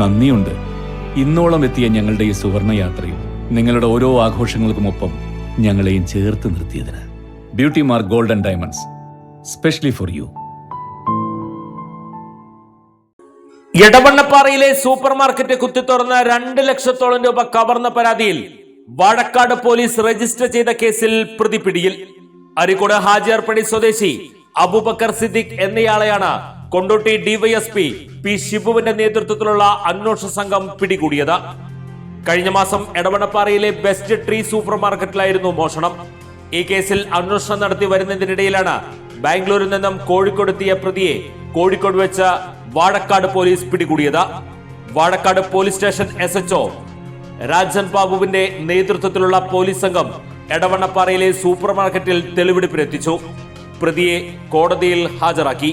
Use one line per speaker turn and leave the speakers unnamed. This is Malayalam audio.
നന്ദിയുണ്ട്. ഇന്നോളം എത്തിയ ഞങ്ങളുടെ ഈ സുവർണ യാത്രയും നിങ്ങളുടെ ഓരോ ആഘോഷങ്ങൾക്കുമൊപ്പം ഞങ്ങളെയും ചേർത്ത് നിർത്തിയതിന്. Beauty mark golden diamonds specially for you
എടവണ്ണപ്പാറയിലെ super market കുത്തിത്തുറന്ന രണ്ട് ലക്ഷത്തോളം രൂപ കവർന്ന പരാതിയിൽ വാഴക്കാട് പോലീസ് രജിസ്റ്റർ ചെയ്ത കേസിൽ പ്രതിപിടിയിൽ. അരിക്കോട് ഹാജിയാർപ്പടി സ്വദേശി അബൂബക്കർ സിദ്ദിഖ് എന്നയാളെയാണ് കൊണ്ടോട്ടി ഡിവൈഎസ്പി പി ശിബുവിന്റെ നേതൃത്വത്തിലുള്ള അന്വേഷണ സംഘം പിടികൂടിയത്. കഴിഞ്ഞ മാസം എടവണപ്പാറയിലെ ബെസ്റ്റ് ട്രീ സൂപ്പർ മാർക്കറ്റിലായിരുന്നു മോഷണം. ഈ കേസിൽ അന്വേഷണം നടത്തി വരുന്നതിനിടയിലാണ് ബാംഗ്ലൂരിൽ നിന്നും കോഴിക്കോടെത്തിയ പ്രതിയെ കോഴിക്കോട് വെച്ച് വാഴക്കാട് പോലീസ് പിടികൂടിയത്. Vazhakkad police station S HO Rajan ബാബുവിന്റെ നേതൃത്വത്തിലുള്ള പോലീസ് സംഘം എടവണ്ണപ്പാറയിലെ സൂപ്പർ മാർക്കറ്റിൽ തെളിവെടുപ്പിനെത്തിച്ചു. പ്രതിയെ കോടതിയിൽ ഹാജരാക്കി.